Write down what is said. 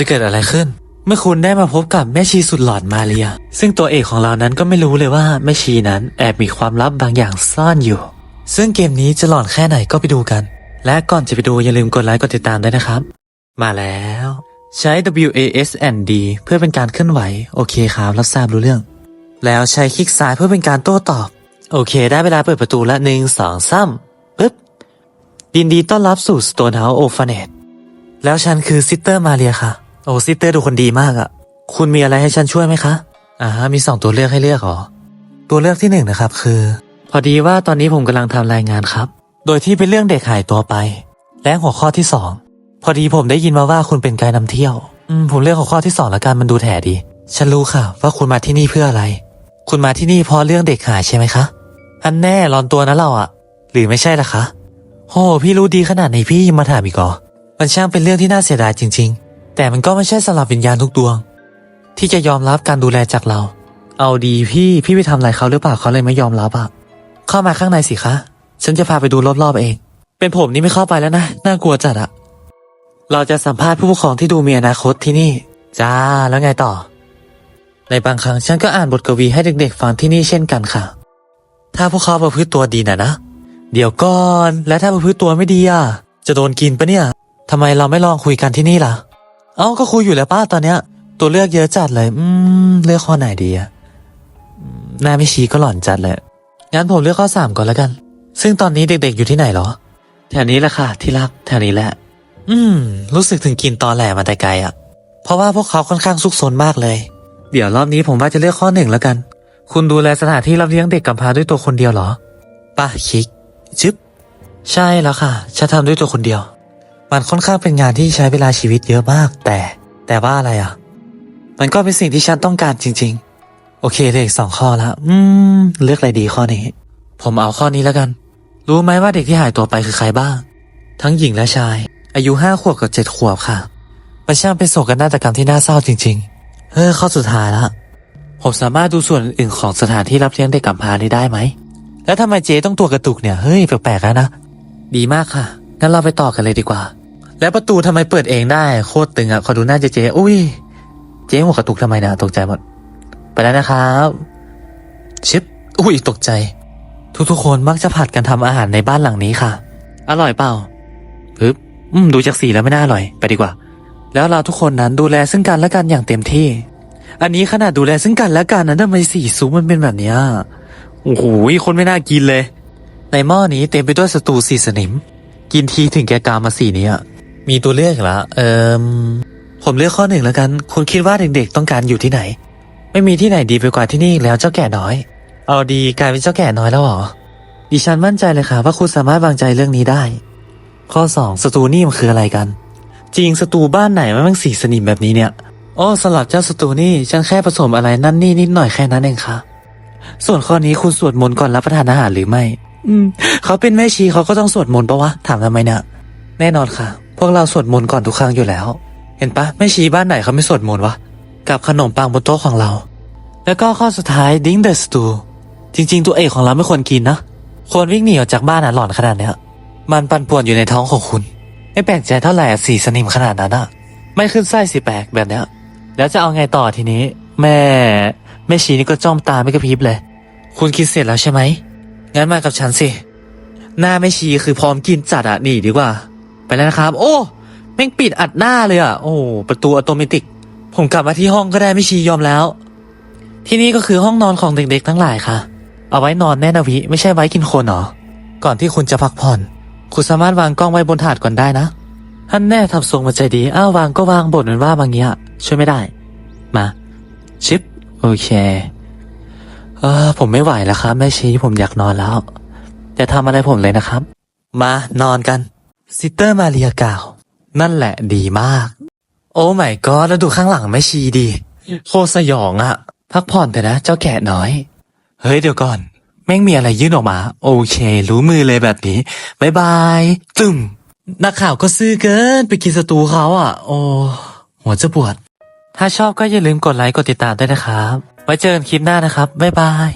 จะเกิดอะไรขึ้น เมื่อคุณได้มาพบกับแม่ชีสุดหลอนมาเรีย ซึ่งตัวเอกของเรานั้นก็ไม่รู้เลยว่าแม่ชีนั้นแอบมีความลับบางอย่างซ่อนอยู่ ซึ่งเกมนี้จะหลอนแค่ไหนก็ไปดูกัน และก่อนจะไปดูอย่าลืมกดไลค์กดติดตามด้วยนะครับ มาแล้ว ใช้ W A S N D เพื่อเป็นการเคลื่อนไหวโอเคครับรับทราบรู้เรื่อง แล้วใช้คลิกซ้ายเพื่อเป็นการโต้ตอบ โอเค ได้เวลาเปิดประตูละหนึ่งสองสามปึ๊บยินดีต้อนรับสู่ Stone House Orphanage แล้วฉันคือซิสเตอร์มาเรียค่ะ โอ้ซิสเตอร์ดูคนดีมากอะคุณมีอะไรให้ฉันช่วยไหมคะอ่ามีสองตัวเลือกให้เลือกเหรอ ตัวเลือกที่หนึ่งนะครับคือ พอดีว่าตอนนี้ผมกำลังทำรายงานครับ โดยที่เป็นเรื่องเด็กหายตัวไป และหัวข้อที่สองพอดีผมได้ยินมาว่าคุณเป็นไกด์นำเที่ยว อืมผมเลือกหัวข้อที่สองละกันมันดูแถดี ฉันรู้ค่ะ ว่าคุณมาที่นี่เพื่ออะไร คุณมาที่นี่เพราะเรื่องเด็กหายใช่ไหมคะอันแน่รอนตัวนะเราอะหรือไม่ใช่ล่ะคะโอ้พี่รู้ดีขนาดไหนพี่ยังมาถามอีกเหรอมันช่างเป็นเรื่องที่น่าเสียดายจริง ๆ แต่มันก็ไม่ใช่สำหรับวิญญาณทุกดวง ที่จะยอมรับการดูแลจากเรา เอาดีพี่พี่ไปทำอะไรเขาหรือเปล่าเขาเลยไม่ยอมรับอะเข้ามาข้างในสิคะ ฉันจะพาไปดูรอบๆเอง เป็นผมนี่ไม่เข้าไปแล้วนะน่ากลัวจัดอะเราจะสัมภาษณ์ผู้ปกครองที่ดูมีอนาคตที่นี่จ้าแล้วไงต่อ ในบางครั้งฉันก็อ่านบทกวีให้เด็กๆฟังที่นี่เช่นกันค่ะ ถ้าพวกเขาประพฤติตัวดีนะนะ เดี๋ยวก่อน แล้วถ้าประพฤติตัวไม่ดีอะ จะโดนกินปะเนี่ยทำไมเราไม่ลองคุยกันที่นี่ล่ะ เอ้าก็คุยอยู่แล้วป้าตอนเนี้ย ตัวเลือกเยอะจัดเลย อืม เลือกข้อไหนดีอะอืมหน้าไม่ชี้ก็หล่อนจัดเลยงั้นผมเลือกข้อสามก่อนแล้วกัน ซึ่งตอนนี้เด็กๆอยู่ที่ไหนเหรอ แถวนี้แหละค่ะ ที่รักแถวนี้แหละ อืม รู้สึกถึงกลินตอแหลมาแต่ไกลอะเพราะว่าพวกเขาค่อนข้างซุกซนมากเลย เดี๋ยวรอบนี้ผมว่าจะเลือกข้อหนึ่งแล้วกัน คุณดูแลสถานที่รับเลี้ยงเด็กกำพร้าด้วยตัวคนเดียวเหรอป่ะคิกชึบใช่แล้วค่ะฉันทำด้วยตัวคนเดียว มันค่อนข้างเป็นงานที่ใช้เวลาชีวิตเยอะมาก แต่แต่ว่าอะไรอะ มันก็เป็นสิ่งที่ฉันต้องการจริง ๆ โอเคเหลขสองข้อละอืม เลือกอะไรดีข้อนี้ ผมเอาข้อนี้แล้วกัน รู้ไหมว่าเด็กที่หายตัวไปคือใครบ้าง ทั้งหญิงและชาย อายุห้าขวบกับเจ็ดขวบค่ะมันช่างเป็นโศกนาฏกรรมที่น่าเศร้าจริง ๆ เฮ้อข้อสุดท้ายละผมสามารถดูส่วนอื่นของสถานที่รับเลี้ยงเด็กกำพร้านี้ได้ไหม แล้วทำไมเจ๊ต้องตัวกระตุกเนี่ย เฮ้ยแปลกๆแล้วนะ ดีมากค่ะ งั้นเราไปต่อกันเลยดีกว่า แล้วประตูทำไมเปิดเองได้ โคตรตึงอะขอดูหน้าเจ๊เจอุ้ย เจ๊หัวกระตุกทำไมนะตกใจหมด ไปแล้วนะครับชิปอุ้ยตกใจ ทุกๆคนมักจะผัดกันทำอาหารในบ้านหลังนี้ค่ะ อร่อยเปล่าปึ๊บอืมดูจากสีแล้วไม่น่าอร่อย ไปดีกว่า แล้วเราทุกคนนั้นดูแลซึ่งกันและกันอย่างเต็มที่ อันนี้ขนาดดูแลซึ่งกันและกันนะทำไมสีซุปมันเป็นแบบเนี้ยโอ้โหคนไม่น่ากินเลย ในหม้อนี้เต็มไปด้วยสตูสีสนิม กินทีถึงแกกามาสีนี้อะ มีตัวเลือกอีกละเอิมผมเลือกข้อหนึ่งแล้วกัน คุณคิดว่าเด็กๆต้องการอยู่ที่ไหน ไม่มีที่ไหนดีไปกว่าที่นี่แล้วเจ้าแก่น้อย เอาดีกลายเป็นเจ้าแก่น้อยแล้วเหรอ ดิฉันมั่นใจเลยค่ะว่าคุณสามารถวางใจเรื่องนี้ได้ ข้อสองสตูนี่มันคืออะไรกัน จริงสตูบ้านไหนมันมันสีสนิมแบบนี้เนี่ยโอ้สำหรับเจ้าสตูนี่ฉันแค่ผสมอะไรนั่นนี่นิดหน่อยแค่นั้นเองค่ะ ส่วนข้อนี้คุณสวดมนต์ก่อนรับประทานอาหารหรือไม่ อืม เขาเป็นแม่ชีเขาก็ต้องสวดมนต์ปะวะถามทำไมเนี่ยแน่นอนค่ะ พวกเราสวดมนต์ก่อนทุกครั้งอยู่แล้ว เห็นปะแม่ชีบ้านไหนเขาไม่สวดมนต์วะ กับขนมปังบนโต๊ะของเรา แล้วก็ข้อสุดท้ายดิ้งเดอะสตูจริง ๆ ตัวเอกของเราไม่ควรกินนะ ควรวิ่งหนีออกจากบ้านอะหลอนขนาดเนี้ย มันปั่นป่วนอยู่ในท้องของคุณ ไม่แปลกใจเท่าไหร่อะสีสนิมขนาดนั้นอะไม่ขึ้นไส้สิแปลกแบบเนี้ย แล้วจะเอาไงต่อทีนี้ แม่แม่ชีนี่ก็จ้องตาไม่กระพริบเลย คุณคิดเสร็จแล้วใช่ไหมงั้นมากับฉันสิ หน้าแม่ชีคือพร้อมกินจัดอะหนีดีกว่า ไปแล้วนะครับ โอ้แม่งปิดอัดหน้าเลยอะโอ้ประตูอัตโนมัติ ผมกลับมาที่ห้องก็ได้แม่ชียอมแล้ว ที่นี่ก็คือห้องนอนของเด็กๆทั้งหลายค่ะ เอาไว้นอนแน่นาวิไม่ใช่ไว้กินคนหรอ ก่อนที่คุณจะพักผ่อน คุณสามารถวางกล้องไว้บนถาดก่อนได้นะท่านแน่ทำทรงมาใจดีอ้าววางก็วางบทเหมือนว่าบางอย่างช่วยไม่ได้ มา ชิป โอเคเออผมไม่ไหวแล้วครับแม่ชีผมอยากนอนแล้ว จะทำอะไรผมเลยนะครับ มานอนกัน ซิสเตอร์มาเรียกล่าว นั่นแหละดีมาก โอ้ไม่ก็แล้วดูข้างหลังแม่ชีดี โคสยองอะพักผ่อนเถอะนะ เจ้าแก่น้อย เฮ้ยเดี๋ยวก่อน แม่งมีอะไรยื่นออกมา โอเค รู้มือเลยแบบนี้บายบายตึมนักข่าวก็ซื่อเกินไปกินสตูเขาอะ โอ้หัวจะปวด ถ้าชอบก็อย่าลืมกดไลค์กดติดตามด้วยนะครับ ไว้เจอกันคลิปหน้านะครับ บ๊ายบาย